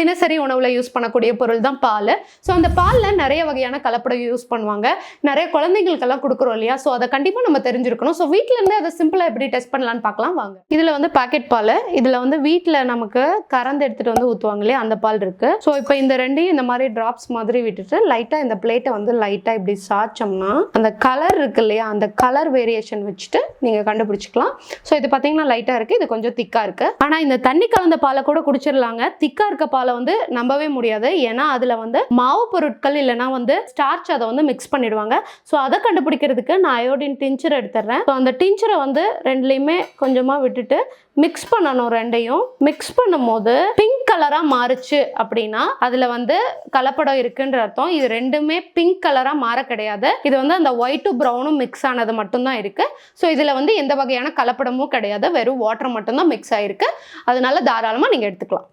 தினசரி உணவில் யூஸ் பண்ணக்கூடிய பொருள் தான் பால். ஸோ அந்த பாலில் நிறைய வகையான கலப்படம் யூஸ் பண்ணுவாங்க. நிறைய குழந்தைங்களுக்கெல்லாம் கொடுக்குறோம் இல்லையா? ஸோ அதை கண்டிப்பாக நம்ம தெரிஞ்சிருக்கணும். ஸோ வீட்டிலேருந்து அதை சிம்பிளாக எப்படி டெஸ்ட் பண்ணலாம்னு பார்க்கலாம். வாங்க. இதில் வந்து பாக்கெட் பால். இதில் வந்து வீட்டில் நமக்கு கறந்து எடுத்துகிட்டு வந்து ஊற்றுவாங்க இல்லையா? அந்த பால் இருக்குது ஸோ இப்போ இந்த ரெண்டையும் இந்த மாதிரி ட்ராப்ஸ் மாதிரி விட்டுட்டு லைட்டாக இந்த பிளேட்டை வந்து லைட்டாக இப்படி சாய்ச்சோம்னா அந்த கலர் இருக்கு இல்லையா? அந்த கலர் வேரியேஷன் வச்சுட்டு நீங்கள் கண்டுபிடிச்சிக்கலாம். ஸோ இது பார்த்தீங்கன்னா லைட்டாக இருக்குது இது கொஞ்சம் திக்காக இருக்குது ஆனால் இந்த தண்ணி கலந்த பாலை கூட குடிச்சிடலாங்க திக்காக இருக்க பாலை வந்து நம்பவே முடியாது. ஏன்னா அதில் வந்து மாவு பொருட்கள் இல்லைன்னா வந்து ஸ்டார்ச் அதை வந்து மிக்ஸ் பண்ணிடுவாங்க. ஸோ அதை கண்டுபிடிக்கிறதுக்கு நான் அயோடின் டிஞ்சர் எடுத்துடுறேன். ஸோ அந்த டிஞ்சரை வந்து ரெண்டுலேயுமே கொஞ்சமாக விட்டுட்டு மிக்ஸ் பண்ணணும் ரெண்டையும். மிக்ஸ் பண்ணும்போது பிங்க் கலராக மாறுச்சு அப்படின்னா அதில் வந்து கலப்படம் இருக்குன்ற அர்த்தம். இது ரெண்டுமே பிங்க் கலராக மாற கிடையாது. இது வந்து அந்த ஒயிட்டும் ப்ரௌனும் மிக்ஸ் ஆனது மட்டும்தான் இருக்கு. ஸோ இதில் வந்து எந்த வகையான கலப்படமும் கிடையாது. வெறும் வாட்டர் மட்டும்தான் மிக்ஸ் ஆயிருக்கு. அதனால தாராளமாக நீங்கள் எடுத்துக்கலாம்.